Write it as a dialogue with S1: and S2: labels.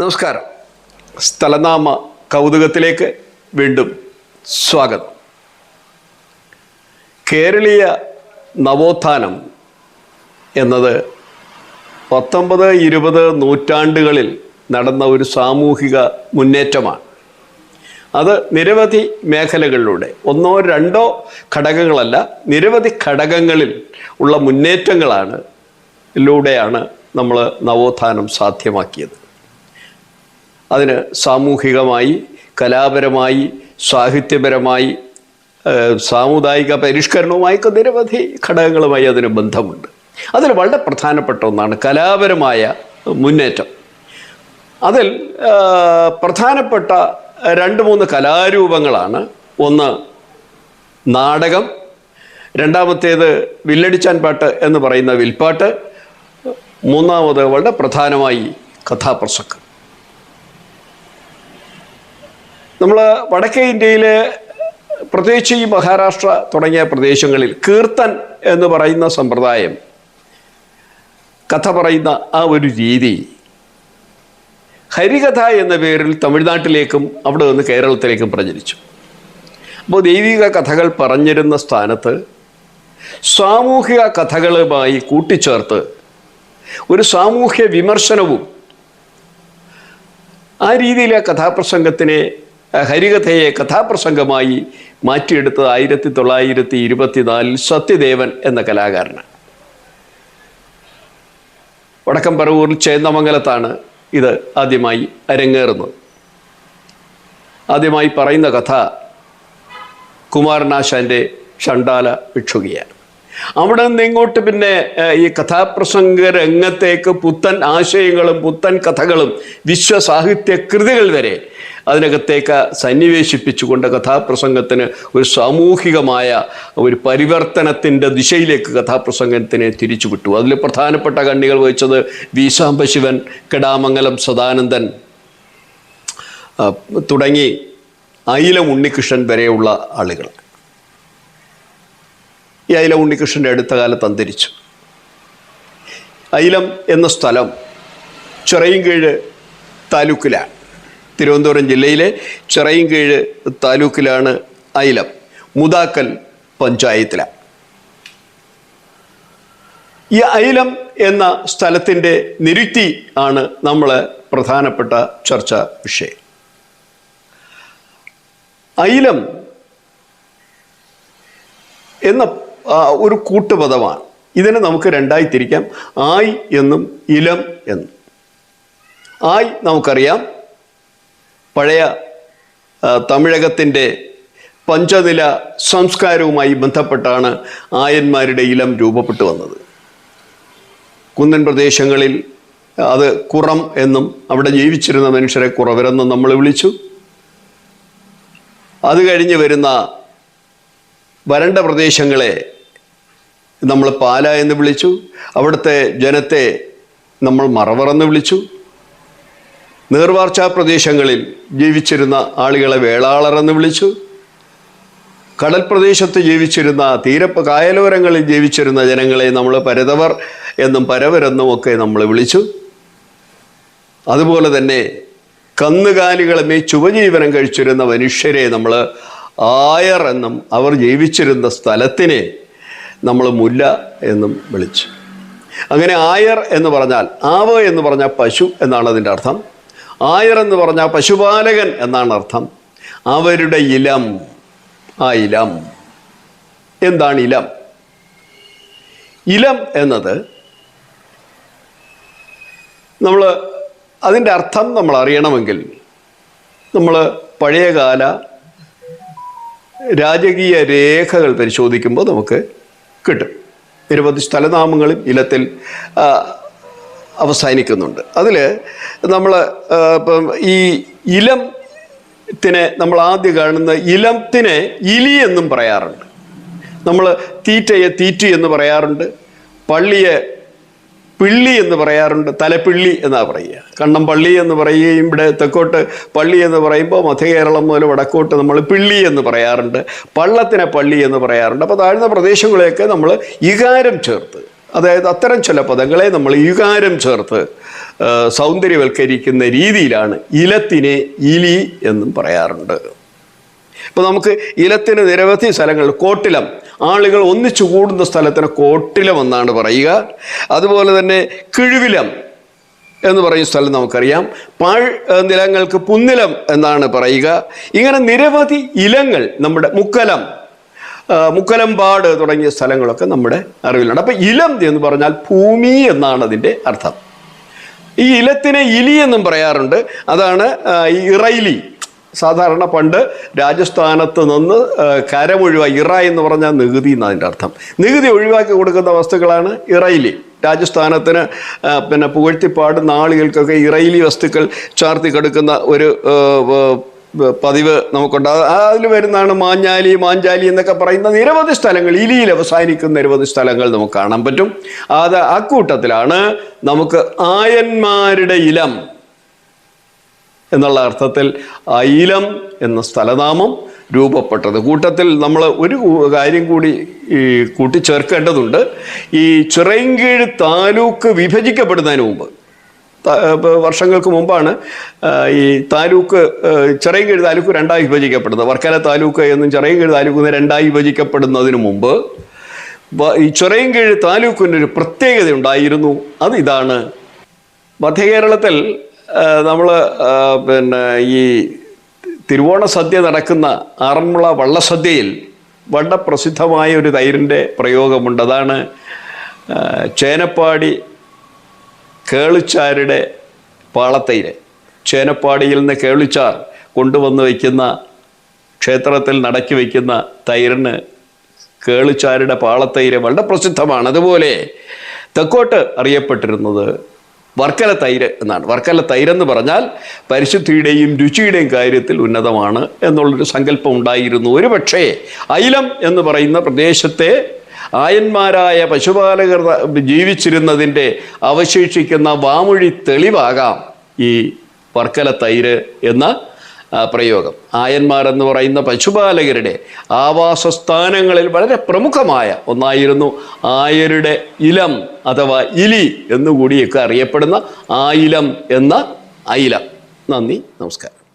S1: നമസ്കാരം. സ്ഥലനാമ കൗതുകത്തിലേക്ക് വീണ്ടും സ്വാഗതം. കേരളീയ നവോത്ഥാനം എന്നത് പത്തൊമ്പത് ഇരുപത് നൂറ്റാണ്ടുകളിൽ നടന്ന ഒരു സാമൂഹിക മുന്നേറ്റമാണ്. അത് നിരവധി മേഖലകളിലൂടെ ഒന്നോ രണ്ടോ ഘടകങ്ങളല്ല നിരവധി ഘടകങ്ങളിൽ ഉള്ള മുന്നേറ്റങ്ങളാണ് ലൂടെയാണ് നമ്മൾ നവോത്ഥാനം സാധ്യമാക്കിയത്. അതിന് സാമൂഹികമായി കലാപരമായി സാഹിത്യപരമായി സാമുദായിക പരിഷ്കരണവുമായൊക്കെ നിരവധി ഘടകങ്ങളുമായി അതിന് ബന്ധമുണ്ട്. അതിൽ വളരെ പ്രധാനപ്പെട്ട ഒന്നാണ് കലാപരമായ മുന്നേറ്റം. അതിൽ പ്രധാനപ്പെട്ട രണ്ട് മൂന്ന് കലാരൂപങ്ങളാണ്. ഒന്ന് നാടകം രണ്ടാമത്തേത് വില്ലടിച്ചാൻ പാട്ട് എന്ന് പറയുന്ന വിൽപ്പാട്ട് മൂന്നാമത് വളരെ പ്രധാനമായി കഥാപ്രസംഗം. നമ്മൾ വടക്കേ ഇന്ത്യയിൽ പ്രത്യേകിച്ച് ഈ മഹാരാഷ്ട്ര തുടങ്ങിയ പ്രദേശങ്ങളിൽ കീർത്തൻ എന്ന് പറയുന്ന സമ്പ്രദായം കഥ പറയുന്ന ആ ഒരു രീതി ഹരികഥ എന്ന പേരിൽ തമിഴ്നാട്ടിലേക്കും അവിടെ നിന്ന് കേരളത്തിലേക്കും പ്രചരിച്ചു. അപ്പോൾ ദൈവിക കഥകൾ പറഞ്ഞിരുന്ന സ്ഥാനത്ത് സാമൂഹിക കഥകളുമായി കൂട്ടിച്ചേർത്ത് ഒരു സാമൂഹ്യ വിമർശനവും ആ രീതിയിലെ കഥാപ്രസംഗത്തിനെ ഹരികഥയെ കഥാപ്രസംഗമായി മാറ്റിയെടുത്തത് ആയിരത്തി തൊള്ളായിരത്തി ഇരുപത്തിനാലിൽ സത്യദേവൻ എന്ന കലാകാരനാണ്. വടക്കം പറവൂരിൽ ചേന്നമംഗലത്താണ് ഇത് ആദ്യമായി അരങ്ങേറുന്നത്. ആദ്യമായി പറയുന്ന കഥ കുമാരനാശാന്റെ ഷണ്ടാല ഭിക്ഷുകിയാണ്. അവിടെ നിന്ന് ഇങ്ങോട്ട് പിന്നെ ഈ കഥാപ്രസംഗ രംഗത്തേക്ക് പുത്തൻ ആശയങ്ങളും പുത്തൻ കഥകളും വിശ്വസാഹിത്യ കൃതികൾ വരെ അതിനകത്തേക്ക് സന്നിവേശിപ്പിച്ചുകൊണ്ട് കഥാപ്രസംഗത്തിന് ഒരു സാമൂഹികമായ ഒരു പരിവർത്തനത്തിന്റെ ദിശയിലേക്ക് കഥാപ്രസംഗത്തിനെ തിരിച്ചുവിട്ടു അതിൽ പ്രധാനപ്പെട്ട കണ്ണികൾ വഹിച്ചത് വി കെടാമംഗലം സദാനന്ദൻ തുടങ്ങി അയിലം ഉണ്ണികൃഷ്ണൻ വരെയുള്ള ആളുകൾ ഈ അയിലം ഉണ്ണികൃഷ്ണന്റെ അടുത്ത കാലത്ത് അന്തരിച്ചു. അയിലം എന്ന സ്ഥലം ചിറയിൻകീഴ് താലൂക്കിലാണ്. തിരുവനന്തപുരം ജില്ലയിലെ ചിറയിൻകീഴ് താലൂക്കിലാണ് അയിലം മുതാക്കൽ പഞ്ചായത്തിലാണ്. ഈ അയിലം എന്ന സ്ഥലത്തിന്റെ നിരുക്തി ആണ് നമ്മൾ പ്രധാനപ്പെട്ട ചർച്ച വിഷയം. അയിലം എന്ന ഒരു കൂട്ടുപദമാണ്. ഇതിനെ നമുക്ക് രണ്ടായി തിരിക്കാം. ആയി എന്നും ഇലം എന്നും. ആയി നമുക്കറിയാം. പഴയ തമിഴകത്തിന്റെ പഞ്ചനില സംസ്കാരവുമായി ബന്ധപ്പെട്ടാണ് ആയന്മാരുടെ ഇലം രൂപപ്പെട്ടു വന്നത്. കുന്നൻ പ്രദേശങ്ങളിൽ അത് കുറം എന്നും അവിടെ ജീവിച്ചിരുന്ന മനുഷ്യരെ കുറവരെന്നും നമ്മൾ വിളിച്ചു. അത് കഴിഞ്ഞ് വരുന്ന വരണ്ട പ്രദേശങ്ങളെ നമ്മൾ പാല എന്ന് വിളിച്ചു. അവിടുത്തെ ജനത്തെ നമ്മൾ മറവർ എന്ന് വിളിച്ചു. നീർവാർച്ചാ പ്രദേശങ്ങളിൽ ജീവിച്ചിരുന്ന ആളുകളെ വേളാളർ എന്ന് വിളിച്ചു. കടൽ പ്രദേശത്ത് ജീവിച്ചിരുന്ന തീരപ്പ് കായലോരങ്ങളിൽ ജീവിച്ചിരുന്ന ജനങ്ങളെ നമ്മൾ പരതവർ എന്നും പരവരെന്നും ഒക്കെ നമ്മൾ വിളിച്ചു. അതുപോലെ തന്നെ കന്നുകാലികളെ ചുവജീവനം കഴിച്ചിരുന്ന മനുഷ്യരെ നമ്മൾ ആയർ എന്നും അവർ ജീവിച്ചിരുന്ന സ്ഥലത്തിനെ നമ്മൾ മുല്ല എന്നും വിളിച്ചു. അങ്ങനെ ആയർ എന്ന് പറഞ്ഞാൽ ആവ് എന്ന് പറഞ്ഞാൽ പശു എന്നാണ് അതിന്റെ അർത്ഥം. ആയർ എന്ന് പറഞ്ഞാൽ പശുപാലകൻ എന്നാണ് അർത്ഥം. അവരുടെ ഇലം ആ ഇലം. എന്താണ് ഇലം? ഇലം എന്നത് നമ്മൾ അതിന്റെ അർത്ഥം നമ്മൾ അറിയണമെങ്കിൽ നമ്മൾ പഴയകാല രാജകീയ രേഖകൾ പരിശോധിക്കുമ്പോൾ നമുക്ക് കിട്ടും. നിരവധി സ്ഥലനാമങ്ങളും ഇലത്തിൽ അവസാനിക്കുന്നുണ്ട്. അതിൽ നമ്മൾ ഈ ഇലത്തിനെ നമ്മൾ ആദ്യം കാണുന്ന ഇലത്തിനെ ഇലി എന്നും പറയാറുണ്ട്. നമ്മൾ തീറ്റയെ തീറ്റി എന്ന് പറയാറുണ്ട്. പള്ളിയെ പിള്ളി എന്ന് പറയാറുണ്ട് തലപ്പിള്ളി എന്നാ പറയുക. കണ്ണം പള്ളി എന്ന് പറയുകയും ഇവിടെ തെക്കോട്ട് പള്ളി എന്ന് പറയുമ്പോൾ മധ്യകേരളം മുതൽ വടക്കോട്ട് നമ്മൾ പിള്ളി എന്ന് പറയാറുണ്ട് പള്ളത്തിനെ പള്ളി എന്ന് പറയാറുണ്ട്. അപ്പോൾ താഴ്ന്ന പ്രദേശങ്ങളെയൊക്കെ നമ്മൾ ഇകാരം ചേർത്ത് അതായത് അത്തരം ചില പദങ്ങളെ നമ്മൾ യുകാരം ചേർത്ത് സൗന്ദര്യവൽക്കരിക്കുന്ന രീതിയിലാണ് ഇലത്തിനെ ഇലി എന്നും പറയാറുണ്ട്. ഇപ്പൊ നമുക്ക് ഇലത്തിന് നിരവധി സ്ഥലങ്ങൾ കോട്ടിലം. ആളുകൾ ഒന്നിച്ചു കൂടുന്ന സ്ഥലത്തിന് കോട്ടിലം എന്നാണ് പറയുക. അതുപോലെ തന്നെ കിഴുവിലം എന്ന് പറയുന്ന സ്ഥലം നമുക്കറിയാം. പാഴ് നിലങ്ങൾക്ക് പുന്നിലം എന്നാണ് പറയുക. ഇങ്ങനെ നിരവധി ഇലങ്ങൾ നമ്മുടെ മുക്കലം മുക്കലമ്പാട് തുടങ്ങിയ സ്ഥലങ്ങളൊക്കെ നമ്മുടെ അറിവിലുണ്ട്. അപ്പം ഇലം എന്ന് പറഞ്ഞാൽ ഭൂമി എന്നാണ് അതിന്റെ അർത്ഥം. ഈ ഇലത്തിനെ ഇലി എന്നും പറയാറുണ്ട്. അതാണ് ഈ ഇറൈലി. സാധാരണ പണ്ട് രാജസ്ഥാനത്ത് നിന്ന് കരമൊഴിവ ഇറ എന്ന് പറഞ്ഞാൽ നികുതി എന്നതിന്റെ അർത്ഥം. നികുതി ഒഴിവാക്കി കൊടുക്കുന്ന വസ്തുക്കളാണ് ഇറയിലി രാജസ്ഥാനത്തിന് പിന്നെ പുകഴ്ത്തിപ്പാട് നാളുകൾക്കൊക്കെ ഇറയിലി വസ്തുക്കൾ ചാർത്തി ഒരു പതിവ് നമുക്കുണ്ട്. അതിൽ വരുന്നതാണ് മാഞ്ഞാലി മാഞ്ചാലി എന്നൊക്കെ പറയുന്ന നിരവധി സ്ഥലങ്ങൾ ഇലിയിൽ അവസാനിക്കുന്ന നിരവധി സ്ഥലങ്ങൾ നമുക്ക് കാണാൻ പറ്റും. അത് അക്കൂട്ടത്തിലാണ് നമുക്ക് ആയന്മാരുടെ ഇലം എന്നുള്ള അർത്ഥത്തിൽ അയിലം എന്ന സ്ഥലനാമം രൂപപ്പെട്ടത്. കൂട്ടത്തിൽ നമ്മൾ ഒരു കാര്യം കൂടി ഈ കൂട്ടിച്ചേർക്കേണ്ടതുണ്ട്. ഈ ചിറയൻകീഴ് താലൂക്ക് വിഭജിക്കപ്പെടുന്നതിന് മുമ്പ് വർഷങ്ങൾക്ക് മുമ്പാണ് ഈ താലൂക്ക് ചിറയൻകീഴ് താലൂക്ക് രണ്ടായി വിഭജിക്കപ്പെടുന്നത്. വർക്കല താലൂക്ക് എന്നും ചിറയൻകീഴ് താലൂക്ക് എന്ന് രണ്ടായി വിഭജിക്കപ്പെടുന്നതിന് മുമ്പ് ഈ ചിറയൻകീഴ് താലൂക്കിന് ഒരു പ്രത്യേകത ഉണ്ടായിരുന്നു അത് ഇതാണ് മധ്യകേരളത്തിൽ നമ്മൾ പിന്നെ ഈ തിരുവോണ സദ്യ നടക്കുന്ന ആറന്മുള വള്ളസദ്യയിൽ വളരെ പ്രസിദ്ധമായ ഒരു തൈരിന്റെ പ്രയോഗമുണ്ട്. അതാണ് ചേനപ്പാടി കേളിച്ചാരുടെ പാളത്തൈര്. ചേനപ്പാടിയിൽ നിന്ന് കേളിച്ചാർ കൊണ്ടുവന്ന് വയ്ക്കുന്ന ക്ഷേത്രത്തിൽ നടക്കി വയ്ക്കുന്ന തൈരിന് കേളിച്ചാരുടെ പാളത്തൈര് വളരെ പ്രസിദ്ധമാണ് അതുപോലെ തെക്കോട്ട് അറിയപ്പെട്ടിരുന്നത് വർക്കല തൈര് എന്നാണ്. വർക്കല തൈരെന്ന് പറഞ്ഞാൽ പരിശുദ്ധിയുടെയും രുചിയുടെയും കാര്യത്തിൽ ഉന്നതമാണ് എന്നുള്ളൊരു സങ്കല്പം ഉണ്ടായിരുന്നു. ഒരു പക്ഷേ അയിലം എന്ന് പറയുന്ന പ്രദേശത്തെ ആയന്മാരായ പശുപാലകർ ജീവിച്ചിരുന്നതിന്റെ അവശേഷിക്കുന്ന വാമൊഴി തെളിവാകാം ഈ വർക്കല തൈര് എന്ന പ്രയോഗം. ആയന്മാർ എന്ന് പറയുന്ന പശുപാലകരുടെ ആവാസസ്ഥാനങ്ങളിൽ വളരെ പ്രമുഖമായ ഒന്നായിരുന്നു ആയരുടെ ഇലം അഥവാ ഇലി എന്നുകൂടിയൊക്കെ അറിയപ്പെടുന്ന ആയിലം എന്ന ഐലം. നന്ദി നമസ്കാരം.